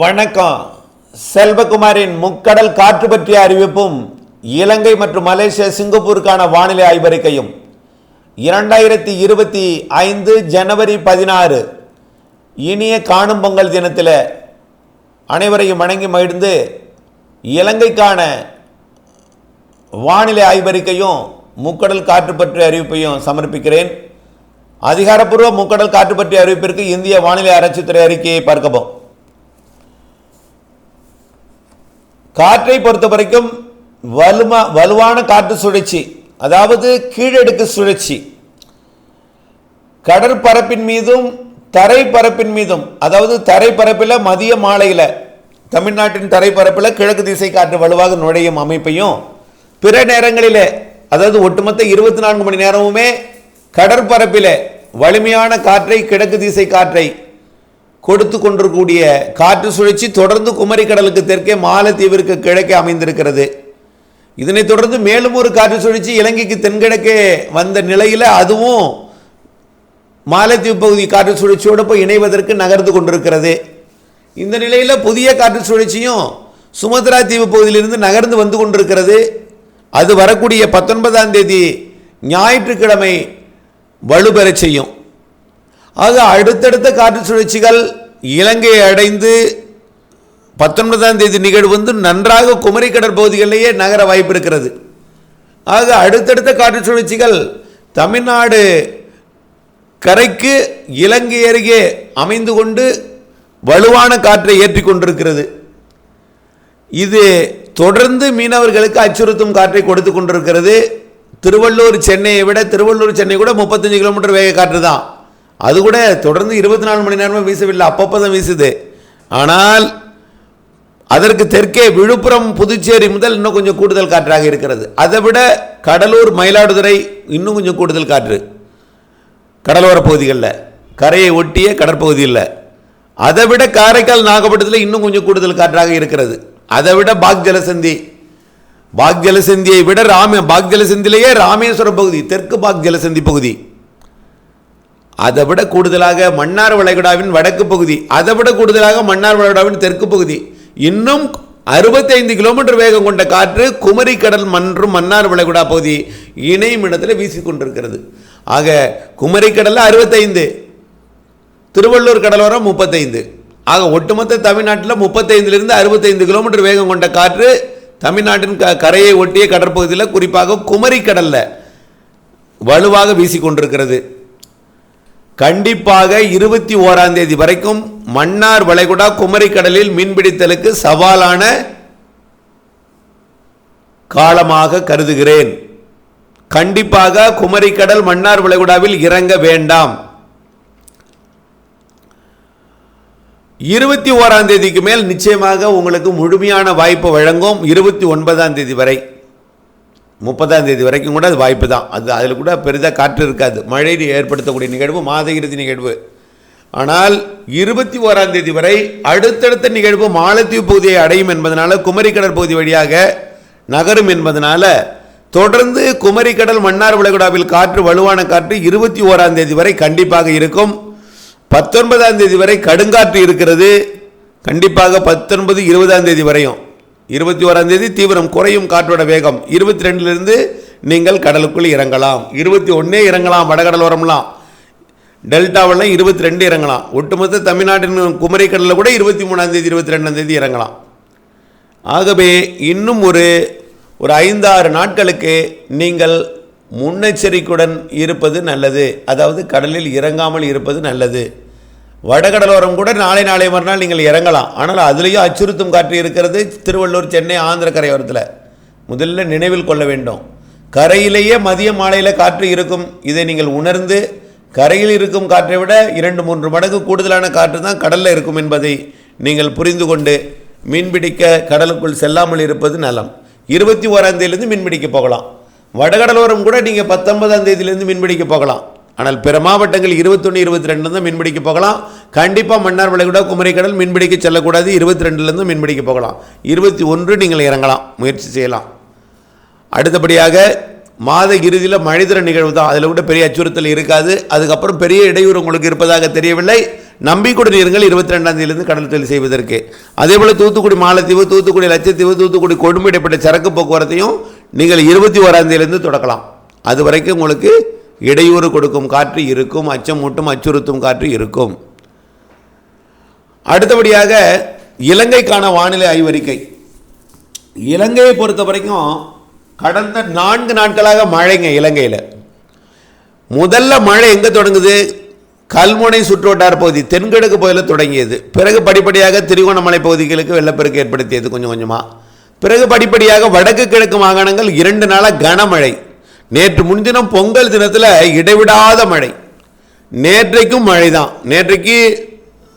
வணக்கம். செல்வகுமாரின் முக்கடல் காற்று பற்றிய அறிவிப்பும் இலங்கை மற்றும் மலேசியா சிங்கப்பூருக்கான வானிலை ஆய்வறிக்கையும். இரண்டாயிரத்தி இருபத்தி ஐந்து ஜனவரி பதினாறு இனிய காணும் பொங்கல் தினத்தில் அனைவரையும் வணங்கி மகிழ்ந்து இலங்கைக்கான வானிலை ஆய்வறிக்கையும் முக்கடல் காற்று பற்றிய அறிவிப்பையும் சமர்ப்பிக்கிறேன். அதிகாரப்பூர்வ முக்கடல் காற்று பற்றிய அறிவிப்பிற்கு இந்திய வானிலை ஆராய்ச்சித்துறை அறிக்கையை பார்க்கவும் காற்றை பொறுத்த வரைக்கும் வலுமா வலுவான காற்று சுழற்சி அதாவது கீழடுக்கு சுழற்சி. கடற்பரப்பின் மீதும் தரைப்பரப்பின் மீதும் அதாவது தரைப்பரப்பில் மதிய மாலையில் தமிழ்நாட்டின் தரைப்பரப்பில் கிழக்கு திசை காற்று வலுவாக நுழையும் அமைப்பையும் பிற நேரங்களில் அதாவது ஒட்டுமொத்த இருபத்தி நான்கு மணி நேரமுமே கடற்பரப்பில் வலிமையான காற்றை கிழக்கு திசை காற்றை கொடுத்து கொண்டிருக்கக்கூடிய காற்று சுழற்சி தொடர்ந்து குமரிக்கடலுக்கு தெற்கே மாலத்தீவிற்கு கிழக்கே அமைந்திருக்கிறது. இதனைத் தொடர்ந்து மேலும் ஒரு காற்று சுழற்சி இலங்கைக்கு தென்கிழக்கே வந்த நிலையில் அதுவும் மாலத்தீவு பகுதி காற்று சுழற்சியோடு போய் இணைவதற்கு நகர்ந்து கொண்டிருக்கிறது. இந்த நிலையில் புதிய காற்று சுழற்சியும் சுமத்ரா தீவு பகுதியிலிருந்து நகர்ந்து வந்து கொண்டிருக்கிறது. அது வரக்கூடிய பத்தொன்பதாம் தேதி ஞாயிற்றுக்கிழமை வலுப்பெறச் செய்யும். ஆக அடுத்தடுத்த காற்று சுழற்சிகள் இலங்கையை அடைந்து பத்தொன்பதாம் தேதி நிகழ்வு வந்து நன்றாக குமரி கடற்பகுதிகளிலேயே நகர வாய்ப்பு இருக்கிறது. ஆக அடுத்தடுத்த காற்று சுழற்சிகள் தமிழ்நாடு கரைக்கு இலங்கை அருகே அமைந்து கொண்டு வலுவான காற்றை ஏற்றி கொண்டிருக்கிறது. இது தொடர்ந்து மீனவர்களுக்கு அச்சுறுத்தும் காற்றை கொடுத்து கொண்டிருக்கிறது. திருவள்ளூர் சென்னையை விட திருவள்ளூர் சென்னை கூட முப்பத்தஞ்சு கிலோமீட்டர் வேக காற்று தான். அது கூட தொடர்ந்து இருபத்தி நாலு மணி நேரமும் வீசவில்லை. அப்பப்போ தான் வீசுது. ஆனால் அதற்கு தெற்கே விழுப்புரம் புதுச்சேரி முதல் இன்னும் கொஞ்சம் கூடுதல் காற்றாக இருக்கிறது. அதை விட கடலூர் மயிலாடுதுறை இன்னும் கொஞ்சம் கூடுதல் காற்று. கடலோர பகுதிகளில். கரையை ஒட்டிய கடற்பகுதியில். அதை விட காரைக்கால் நாகப்பட்டினத்தில் இன்னும் கொஞ்சம் கூடுதல் காற்றாக இருக்கிறது. அதை விட பாக் ஜலசந்தி. பாக் ஜலசந்தியை விட ராம பாக் ஜலசந்திலேயே ராமேஸ்வரம் பகுதி தெற்கு பாக் ஜலசந்தி பகுதி. அதை விட கூடுதலாக மன்னார் வளைகுடாவின் வடக்கு பகுதி அதை விட கூடுதலாக மன்னார் வளைகுடாவின் தெற்கு பகுதி. இன்னும் அறுபத்தைந்து கிலோமீட்டர் வேகம் கொண்ட காற்று குமரி கடல் மற்றும் மன்னார் வளைகுடா பகுதி இணையும் இடத்துல வீசிக்கொண்டிருக்கிறது ஆக குமரி கடலில் அறுபத்தைந்து திருவள்ளூர் கடலோரம் முப்பத்தைந்து. ஆக ஒட்டுமொத்த தமிழ்நாட்டில் முப்பத்தைந்துலேருந்து அறுபத்தைந்து கிலோமீட்டர் வேகம் கொண்ட காற்று தமிழ்நாட்டின் க கரையை ஒட்டிய கடற்பகுதியில் குறிப்பாக குமரி கடலில் வலுவாக வீசிக்கொண்டிருக்கிறது கண்டிப்பாக இருபத்தி ஓராம் தேதி வரைக்கும் மன்னார் வளைகுடா குமரி கடலில் மீன்பிடித்தலுக்கு சவாலான காலமாக கருதுகிறேன். கண்டிப்பாக குமரி கடல் மன்னார் வளைகுடாவில் இறங்க வேண்டாம். இருபத்தி ஓராம் தேதிக்கு மேல் நிச்சயமாக உங்களுக்கு முழுமையான வாய்ப்பு வழங்கும் இருபத்தி ஒன்பதாம் தேதி வரை. முப்பதாம் தேதி வரைக்கும் கூட அது வாய்ப்பு தான். அது அதில் கூட பெரிதாக காற்று இருக்காது. மழை ஏற்படுத்தக்கூடிய நிகழ்வு மாத இறுதி நிகழ்வு. ஆனால் இருபத்தி ஓராம் தேதி வரை அடுத்தடுத்த நிகழ்வு மாலத்தீவு பகுதியை அடையும் என்பதனால குமரி கடற்பகுதி வழியாக நகரும் என்பதனால தொடர்ந்து குமரி கடல் மன்னார் வளைகுடாவில் காற்று வலுவான காற்று இருபத்தி ஓராம் தேதி வரை கண்டிப்பாக இருக்கும். பத்தொன்பதாம் தேதி வரை கடுங்காற்று இருக்கிறது. கண்டிப்பாக பத்தொன்பது இருபதாம் தேதி வரையும். இருபத்தி ஓராம் தேதி தீவிரம் குறையும் காற்றோட வேகம். இருபத்தி ரெண்டுலேருந்து நீங்கள் கடலுக்குள் இறங்கலாம். இருபத்தி ஒன்றே இறங்கலாம் வடகடலோரம்லாம். டெல்டாவெல்லாம் இருபத்தி ரெண்டு இறங்கலாம். ஒட்டுமொத்த தமிழ்நாட்டின் குமரி கடலில் கூட இருபத்தி மூணாம் தேதி இருபத்தி ரெண்டாம் தேதி இறங்கலாம். ஆகவே இன்னும் ஒரு ஒரு ஐந்தாறு நாட்களுக்கு நீங்கள் முன்னெச்சரிக்கையுடன் இருப்பது நல்லது. அதாவது கடலில் இறங்காமல் இருப்பது நல்லது. வடகடலோரம் கூட நாளை நாளை மறுநாள் நீங்கள் இறங்கலாம். ஆனால் அதுலேயும் அச்சுறுத்தும் காற்று இருக்கிறது திருவள்ளூர் சென்னை ஆந்திர கரையோரத்தில் முதல்ல நினைவில் கொள்ள வேண்டும். கரையிலேயே மதிய மாலையில் காற்று இருக்கும். இதை நீங்கள் உணர்ந்து கரையில் இருக்கும் காற்றை விட இரண்டு மூன்று மடங்கு கூடுதலான காற்று தான் கடலில் இருக்கும் என்பதை நீங்கள் புரிந்து கொண்டு மீன்பிடிக்க கடலுக்குள் செல்லாமல் இருப்பது நலம். இருபத்தி ஓராந்தேதியிலேருந்து மீன்பிடிக்க போகலாம். வடகடலோரம் கூட நீங்கள் பத்தொன்பதாம் தேதியிலேருந்து மீன்பிடிக்க போகலாம். ஆனால் பிற மாவட்டங்கள் இருபத்தொன்று இருபத்தி ரெண்டு தான் மீன்பிடிக்க போகலாம். கண்டிப்பாக மன்னார் வளைகுடா குமரிக்கடல் மீன்பிடிக்க செல்லக்கூடாது. இருபத்தி ரெண்டுலேருந்து மீன்பிடிக்க போகலாம். இருபத்தி ஒன்று நீங்கள் இறங்கலாம். முயற்சி செய்யலாம். அடுத்தபடியாக மாத இறுதியில் மழைதிற நிகழ்வு தான். அதில் கூட பெரிய அச்சுறுத்தல் இருக்காது. அதுக்கப்புறம் பெரிய இடையூறு உங்களுக்கு இருப்பதாக தெரியவில்லை. நம்பிக்கையுடன் இருங்கள். இருபத்தி ரெண்டாம் தேதியிலிருந்து கடல் தொழில் செய்வதற்கு. அதே போல் தூத்துக்குடி மாலத்தீவு தூத்துக்குடி லட்சத்தீவு தூத்துக்குடி கொடுமை இடைப்பட்ட சரக்கு போக்குவரத்தையும் நீங்கள் இருபத்தி ஓராம் தேதியிலிருந்து தொடக்கலாம். அது வரைக்கும் உங்களுக்கு இடையூறு கொடுக்கும் காற்று இருக்கும் அச்சம் மூட்டும் அச்சுறுத்தும் காற்று இருக்கும். அடுத்தபடியாக இலங்கைக்கான வானிலை ஆய்வறிக்கை. இலங்கையை பொறுத்த வரைக்கும் கடந்த நான்கு நாட்களாக மழைங்க இலங்கையில். முதல்ல மழை எங்கே தொடங்குது? கல்முனை சுற்றுவட்டார பகுதி தென்கிழக்கு பகுதியில் தொடங்கியது. பிறகு படிப்படியாக திருகோணமலை பகுதிகளுக்கு வெள்ளப்பெருக்கு ஏற்படுத்தியது கொஞ்சம் கொஞ்சமாக பிறகு படிப்படியாக வடக்கு கிழக்கு மாகாணங்கள் இரண்டு நாளாக கனமழை. நேற்று முன்தினம் பொங்கல் தினத்தில் இடைவிடாத மழை. நேற்றைக்கும் மழை தான் நேற்றைக்கு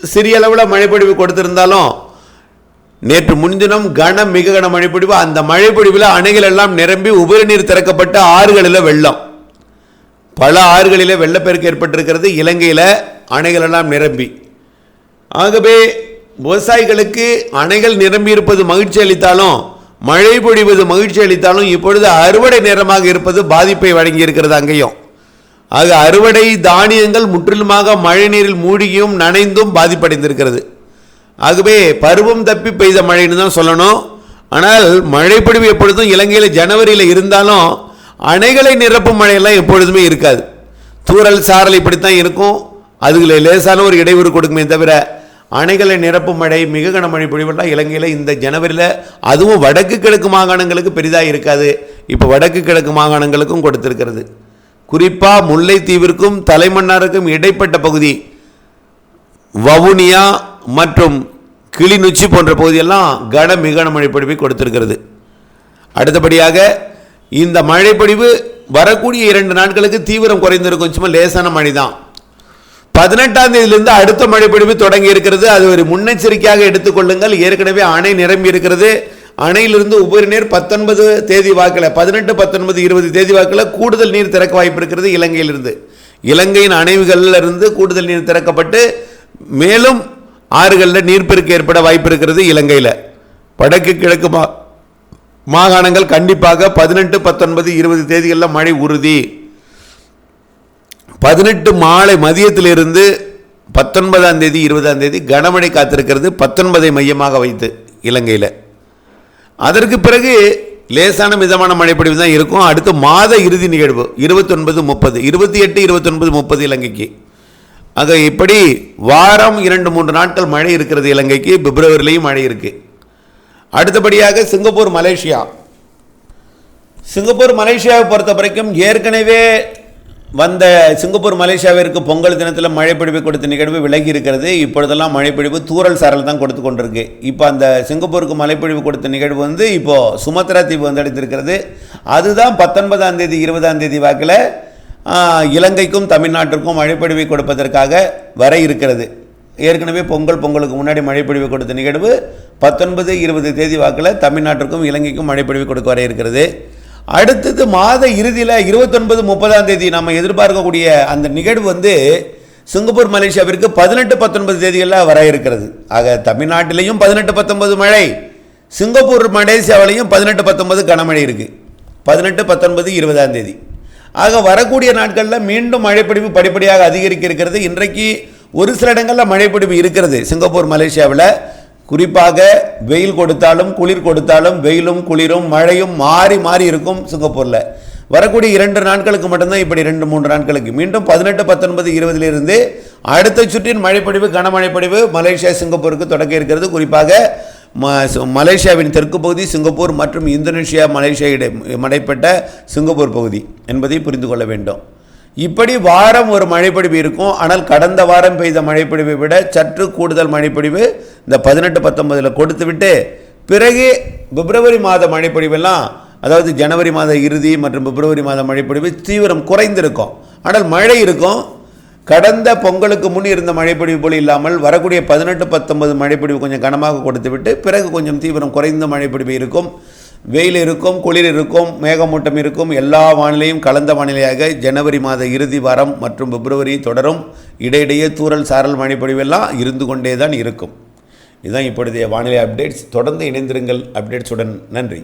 சிறிய அளவில் மழைப்பொழிவு கொடுத்திருந்தாலும் நேற்று முன்தினம் கன மிக கன மழைப்பொழிவு அந்த மழைப்பொழிவில் அணைகள் எல்லாம் நிரம்பி உபரி நீர் திறக்கப்பட்டு ஆறுகளில் வெள்ளம். பல ஆறுகளில் வெள்ளப்பெருக்கு ஏற்பட்டிருக்கிறது. இலங்கையில் அணைகள் எல்லாம் நிரம்பி. ஆகவே விவசாயிகளுக்கு அணைகள் நிரம்பி இருப்பது மகிழ்ச்சி அளித்தாலும் மழை பொழிவது மகிழ்ச்சி அளித்தாலும் இப்பொழுது அறுவடை நேரமாக இருப்பது பாதிப்பை வழங்கி இருக்கிறது அங்கேயும். ஆக அறுவடை தானியங்கள் முற்றிலுமாக மழை நீரில் மூழ்கியும் நனைந்தும் பாதிப்படைந்திருக்கிறது. ஆகவே பருவம் தப்பி பெய்த மழைன்னு தான் சொல்லணும். ஆனால் மழைப்பொழிவு எப்பொழுதும் இலங்கையில் ஜனவரியில் இருந்தாலும் அணைகளை நிரப்பும் மழையெல்லாம் எப்பொழுதுமே இருக்காது. தூறல் சாரல் இப்படித்தான் இருக்கும். அதுல லேசான ஒரு இடையூறு கொடுக்குமே தவிர அணைகளை நிரப்பும் மழை மிக கனமழை பொழிவெல்லாம் இலங்கையில் இந்த ஜனவரியில் அதுவும் வடக்கு கிழக்கு மாகாணங்களுக்கு பெரிதாக இருக்காது. இப்போ வடக்கு கிழக்கு மாகாணங்களுக்கும் கொடுத்திருக்கிறது. குறிப்பாக முல்லைத்தீவிற்கும் தலைமன்னாருக்கும் இடைப்பட்ட பகுதி வவுனியா மற்றும் கிளிநொச்சி போன்ற பகுதியெல்லாம் கன மிக மழை பொழிவை கொடுத்திருக்கிறது. அடுத்தபடியாக இந்த மழைப்பொழிவு வரக்கூடிய இரண்டு நாட்களுக்கு தீவிரம் குறைந்திருக்கும். சும்மா லேசான மழை தான் பதினெட்டாம் தேதியிலிருந்து அடுத்த மழைப்பொழிவு தொடங்கி இருக்கிறது. அது ஒரு முன்னெச்சரிக்கையாக எடுத்துக்கொள்ளுங்கள். ஏற்கனவே அணை நிரம்பி இருக்கிறது. அணையிலிருந்து உபரி நீர் பத்தொன்பது தேதி வாக்கில் பதினெட்டு பத்தொன்பது இருபது தேதி வாக்கில் கூடுதல் நீர் திறக்க வாய்ப்பு இருக்கிறது இலங்கையிலிருந்து. இலங்கையின் அணைவுகளில் இருந்து கூடுதல் நீர் திறக்கப்பட்டு மேலும் ஆறுகளில் நீர்ப்பெருக்கு ஏற்பட வாய்ப்பு இருக்கிறது இலங்கையில். வடக்கு கிழக்கு மா மாகாணங்கள் கண்டிப்பாக பதினெட்டு பத்தொன்பது இருபது தேதிகளில் மழை உறுதி. பதினெட்டு மாலை மதியத்திலிருந்து பத்தொன்பதாம் தேதி இருபதாம் தேதி கனமழை காத்திருக்கிறது. பத்தொன்பதை மையமாக வைத்து இலங்கையில். அதற்கு பிறகு லேசான மிதமான மழைப்பொழிவு தான் இருக்கும். அடுத்து மாத இறுதி நிகழ்வு இருபத்தொன்பது முப்பது இருபத்தி எட்டு இருபத்தொன்பது முப்பது இலங்கைக்கு. ஆக இப்படி வாரம் இரண்டு மூன்று நாட்கள் மழை இருக்கிறது இலங்கைக்கு. பிப்ரவரிலையும் மழை இருக்குது அடுத்தபடியாக சிங்கப்பூர் மலேசியா. சிங்கப்பூர் மலேசியாவை பொறுத்த வரைக்கும் ஏற்கனவே வந்த சிங்கப்பூர் மலேசியாவிற்கு பொங்கல் தினத்தில் மழைப்பொழிவு கொடுத்த நிகழ்வு விலகி இருக்கிறது. இப்பொழுதெல்லாம் மழைப்பொழிவு தூரல் சாரல் தான் கொடுத்து கொண்டிருக்கு. இப்போ அந்த சிங்கப்பூருக்கு மழைப்பொழிவு கொடுத்த நிகழ்வு வந்து இப்போது சுமத்ரா தீவு வந்தடைந்திருக்கிறது அதுதான் பத்தொன்பதாம் தேதி இருபதாம் தேதி வாக்கில் இலங்கைக்கும் தமிழ்நாட்டிற்கும் மழைப்பிடிவை கொடுப்பதற்காக வர இருக்கிறது. ஏற்கனவே பொங்கல் பொங்கலுக்கு முன்னாடி மழைப்பொழிவு கொடுத்த நிகழ்வு பத்தொன்பது இருபது தேதி வாக்கில் தமிழ்நாட்டிற்கும் இலங்கைக்கும் மழைப்பொழிவு கொடுக்க வர இருக்கிறது. அடுத்தது மாத இறுதியில் இருபத்தொன்பது முப்பதாம் தேதி நம்ம எதிர்பார்க்கக்கூடிய அந்த நிகழ்வு வந்து சிங்கப்பூர் மலேசியாவிற்கு பதினெட்டு பத்தொன்பது தேதிகளில் வர இருக்கிறது. ஆக தமிழ்நாட்டிலையும் பதினெட்டு பத்தொன்பது மழை. சிங்கப்பூர் மலேசியாவிலையும் பதினெட்டு பத்தொன்பது கனமழை இருக்குது பதினெட்டு பத்தொன்பது இருபதாம் தேதி. ஆக வரக்கூடிய நாட்களில் மீண்டும் மழைப்பிடிப்பு படிப்படியாக அதிகரிக்க இருக்கிறது. இன்றைக்கு ஒரு சில இடங்களில் மழைப்பிடிவு இருக்கிறது. சிங்கப்பூர் மலேசியாவில் குறிப்பாக வெயில் கொடுத்தாலும் குளிர் கொடுத்தாலும் வெயிலும் குளிரும் மழையும் மாறி மாறி இருக்கும் சிங்கப்பூரில். வரக்கூடிய இரண்டு நாட்களுக்கு மட்டும்தான் இப்படி ரெண்டு மூன்று நாட்களுக்கு. மீண்டும் பதினெட்டு பத்தொன்பது இருபதிலிருந்து அடுத்த சுற்றின் மழைப்பொழிவு கனமழைப்பொழிவு மலேசியா சிங்கப்பூருக்கு தொடக்க இருக்கிறது. குறிப்பாக ம சு- மலேசியாவின் தெற்கு பகுதி சிங்கப்பூர் மற்றும் இந்தோனேஷியா மலேசியா இடை மடைப்பட்ட சிங்கப்பூர் பகுதி என்பதை புரிந்து கொள்ள வேண்டும். இப்படி வாரம் ஒரு மழைப்பொழிவு இருக்கும். ஆனால் கடந்த வாரம் பெய்த மழைப்பொழிவை விட சற்று கூடுதல் மழைப்பொழிவு இந்த பதினெட்டு பத்தொன்பதில் கொடுத்துவிட்டு பிறகு பிப்ரவரி மாத மழைப்பொழிவெல்லாம் அதாவது ஜனவரி மாத இறுதி மற்றும் பிப்ரவரி மாத மழைப்பொழிவு தீவிரம் குறைந்திருக்கும். ஆனால் மழை இருக்கும். கடந்த பொங்கலுக்கு முன் இருந்த மழைப்பொழிவு போல் இல்லாமல் வரக்கூடிய பதினெட்டு பத்தொன்பது மழைப்பொழிவு கொஞ்சம் கனமாக கொடுத்து விட்டு பிறகு கொஞ்சம் தீவிரம் குறைந்த மழைப்பொழிவு இருக்கும். வெயில் இருக்கும் குளிர் இருக்கும் மேகமூட்டம் இருக்கும் எல்லா வானிலையும் கலந்த வானிலையாக ஜனவரி மாத இறுதி வாரம் மற்றும் பிப்ரவரி தொடரும். இடையிடையே தூறல் சாரல் மழைப்பொழிவெல்லாம் இருந்து கொண்டே தான் இருக்கும். இதுதான் இப்பொழுதைய வானிலை அப்டேட்ஸ். தொடர்ந்து இணைந்திருங்கள் அப்டேட்ஸுடன். நன்றி.